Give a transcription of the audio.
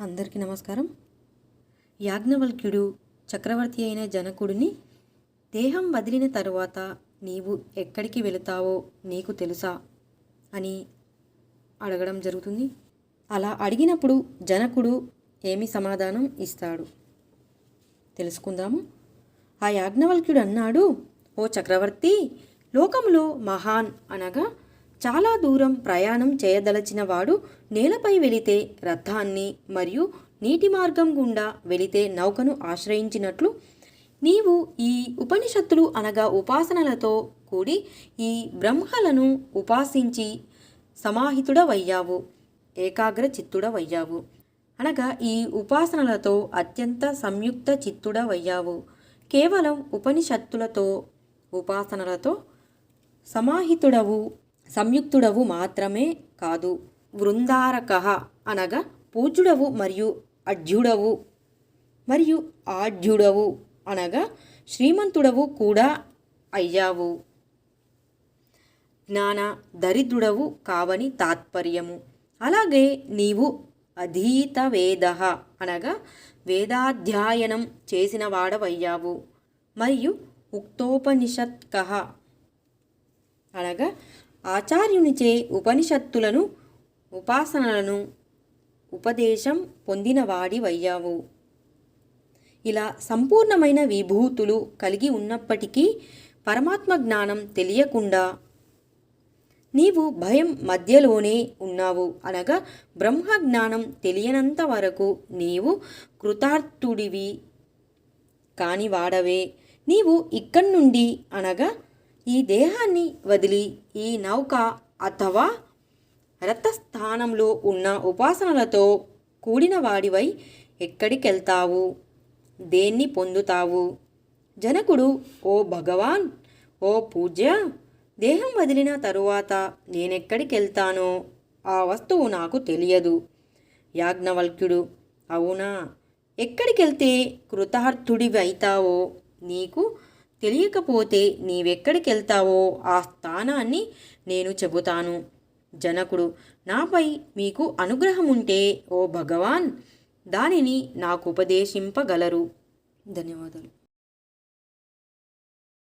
అందరికీ నమస్కారం. యాజ్ఞవల్క్యుడు చక్రవర్తి అయిన జనకుడిని దేహం వదిలిన తరువాత నీవు ఎక్కడికి వెళుతావో నీకు తెలుసా? అని అడగడం జరుగుతుంది. అలా అడిగినప్పుడు జనకుడు ఏమి సమాధానం ఇస్తాడు? తెలుసుకుందాము. ఆ యాజ్ఞవల్క్యుడు అన్నాడు ఓ చక్రవర్తి లోకంలో మహాన్ అనగా చాలా దూరం ప్రయాణం చేయదలచిన వాడు నేలపై వెళితే రథాన్ని మరియు నీటి మార్గం గుండా వెళితే నౌకను ఆశ్రయించినట్లు నీవు ఈ ఉపనిషత్తులు అనగా ఉపాసనలతో కూడి ఈ బ్రహ్మలను ఉపాసించి సమాహితుడవయ్యావు ఏకాగ్ర చిత్తుడవయ్యావు అనగా ఈ ఉపాసనలతో అత్యంత సంయుక్త చిత్తుడవయ్యావు. కేవలం ఉపనిషత్తులతో ఉపాసనలతో సమాహితుడవు. సంయుక్తుడవు మాత్రమే కాదు వృందారక అనగా పూజ్యుడవు మరియు అడ్యుడవు. మరియు ఆడ్యుడవు అనగా శ్రీమంతుడవు కూడా అయ్యావు. జ్ఞాన దరిద్రుడవు కావని తాత్పర్యము. అలాగే నీవు అధీత వేద అనగా వేదాధ్యయనం చేసిన వాడవయ్యావు మరియు ఉక్తోపనిషత్క అనగా ఆచార్యునిచే ఉపనిషత్తులను ఉపాసనలను ఉపదేశం పొందినవాడివయ్యావు. ఇలా సంపూర్ణమైన విభూతులు కలిగి ఉన్నప్పటికీ పరమాత్మ జ్ఞానం తెలియకుండా నీవు భయం మధ్యలోనే ఉన్నావు. అనగా బ్రహ్మ జ్ఞానం తెలియనంత వరకు నీవు కృతార్థుడివి కాని వాడవే నీవు ఇక్కడి నుండి అనగా ఈ దేహాన్ని వదిలి ఈ నౌక అథవా రథస్థానంలో ఉన్న ఉపాసనలతో కూడిన వాడివై ఎక్కడికెళ్తావు? దేన్ని పొందుతావు? జనకుడు ఓ భగవాన్ ఓ పూజ్య దేహం వదిలిన తరువాత నేనెక్కడికెళ్తానో ఆ వస్తువు నాకు తెలియదు. యాజ్ఞవల్క్యుడు అవునా? ఎక్కడికెళ్తే కృతార్థుడివైతావో నీకు తెలియకపోతే నీవెక్కడికెళ్తావో ఆ స్థానాన్ని నేను చెబుతాను. జనకుడు నాపై మీకు అనుగ్రహం ఉంటే ఓ భగవాన్ దానిని నాకు ఉపదేశింపగలరు. ధన్యవాదాలు.